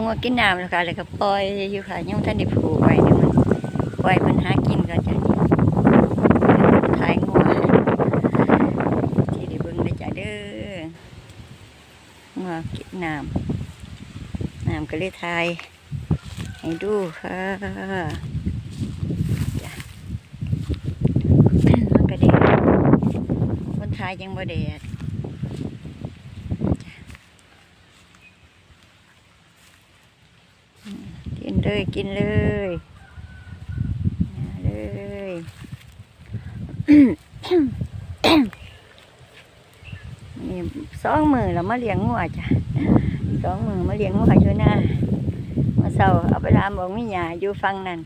งว่ากินน้ำแล้วค่ะแล้วก็ปล่อยอยู่ค่ะยังท่านได้ผูกไว้เนี่ยมันปล่อยมันหากินก็จะนี่ถ่ายงัวที่ได้เบิ่งได้จ้ะเด้องัวกินน้ำน้ำก็เลยถ่ายให้ดูค่ะมันก็แดดคนถ่ายยังบ่แดด กินเลยกินเลยมาเลยนี่สองมือเรามาเลี้ยงงัวจ้ะสองมือมาเลี้ยงงัวอยู่หน้ามาเศร้าเอาไปลามบอกมีหยาอยู่ฟังนั่น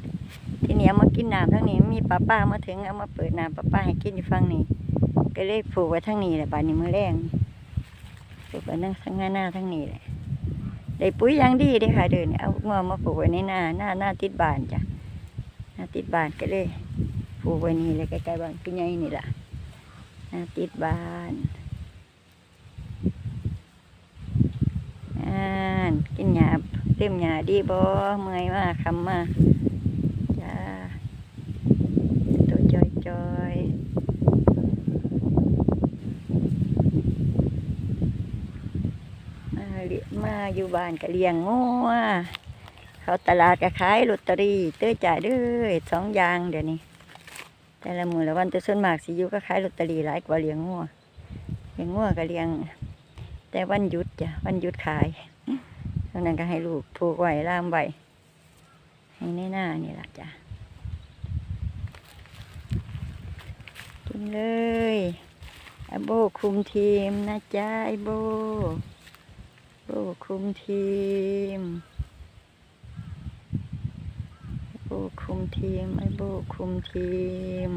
ทีนี้เอามากินน้ำทั้งนี้มีป้าป้ามาถึงเอามาเปิดน้ำป้าป้าให้กินอยู่ฟังนี้ก็เลยผูกไว้ทั้งนี้แหละบานนี้มือแรงผูกไว้นั่งทั้งหน้าหน้าทั้งนี้แหละ ได้ปุ๋ยอย่างดีเด้ค่ะเดินเอางอมาปลูกไว้ในหน้าหน้าหน้าติดบานจ้ะหน้าติดบานก็เลยปลูกไว้นี่เลยใกล้ๆบ้านพี่ใหญ่นี่แหละหน้าติดบานอ่านกินหยาเต็มหยาดีบ่เมื่อยมากคำมาตัวจอยจอยๆ มาอยู่บ้านก็เลี้ยงงัวเขาตลาดก็ขายลอตเตอรี่เต้ยจ่ายด้อสองอย่างเดี๋ยวนี้ แต่ละมือละวันแต่ส่วนมากสิอยู่ก็ขายลอตเตอรี่หลายกว่าเลี้ยงงัวเลี้ยงงัวก็เลี้ยง แต่วันหยุดจ้ะวันหยุดขายเท่านั้นก็ให้ลูกผูกไว้ล่ามไว้ให้ในหน้านี่แหละจ้ะกินเลยไอโบคุมทีมนะจ๊ะไอโบ ลูกคุมทีมโบคุมทีมไอ้โบคุมทีม